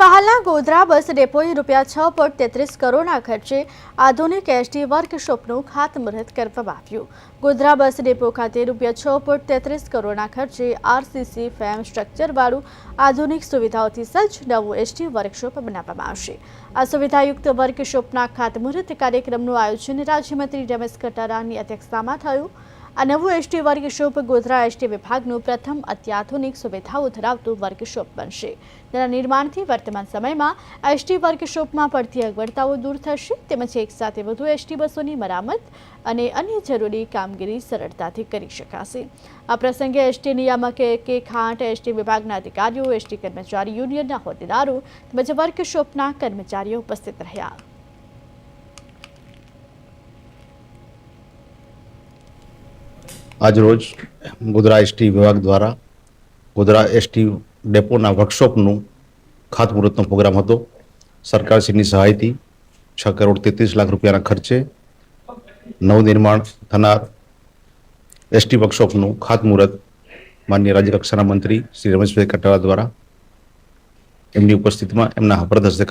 પંચમહાલના ગોધરા બસ ડેપોએ રૂપિયા છ પોઈન્ટ તેત્રીસ કરોડના ખર્ચે આધુનિક એસટી વર્કશોપનું ખાતમુહૂર્ત કરવામાં આવ્યું. ગોધરા બસ ડેપો ખાતે રૂપિયા છ પોઈન્ટ તેત્રીસ કરોડના ખર્ચે આરસીસી ફેમ સ્ટ્રક્ચરવાળું આધુનિક સુવિધાઓથી સજ્જ નવું એસટી વર્કશોપ બનાવવામાં આવશે. આ સુવિધાયુક્ત વર્કશોપના ખાતમુહૂર્ત કાર્યક્રમનું આયોજન રાજ્યમંત્રી રમેશ કટારાની અધ્યક્ષતામાં થયું. આ નવું એસટી વર્કશોપ ગોધરા એસટી વિભાગનું પ્રથમ અત્યાધુનિક સુવિધાઓ ધરાવતું વર્કશોપ બનશે. તેના નિર્માણથી વર્તમાન સમયમાં એસટી વર્કશોપમાં પડતી અગવડતાઓ દૂર થશે, તેમજ એકસાથે વધુ એસટી બસોની મરામત અને અન્ય જરૂરી કામગીરી સરળતાથી કરી શકાશે. આ પ્રસંગે એસટી નિયામક કે ખાંટ એસટી વિભાગના અધિકારીઓ, એસટી કર્મચારી યુનિયનના હોદ્દેદારો તેમજ વર્કશોપના કર્મચારીઓ ઉપસ્થિત રહ્યા. આજરોજ ગોધરા એસટી વિભાગ દ્વારા ગોધરા એસટી ડેપોના વર્કશોપનું ખાતમુહૂર્તનો પ્રોગ્રામ હતો. સરકારશ્રીની સહાયથી છ કરોડ તેત્રીસ લાખ રૂપિયાના ખર્ચે નવનિર્માણ થનાર એસટી વર્કશોપનું ખાતમુહૂર્ત માન્ય રાજ્ય કક્ષાના મંત્રી શ્રી રમેશભાઈ કટારા દ્વારા એમની ઉપસ્થિતિમાં એમના પ્રદર્શક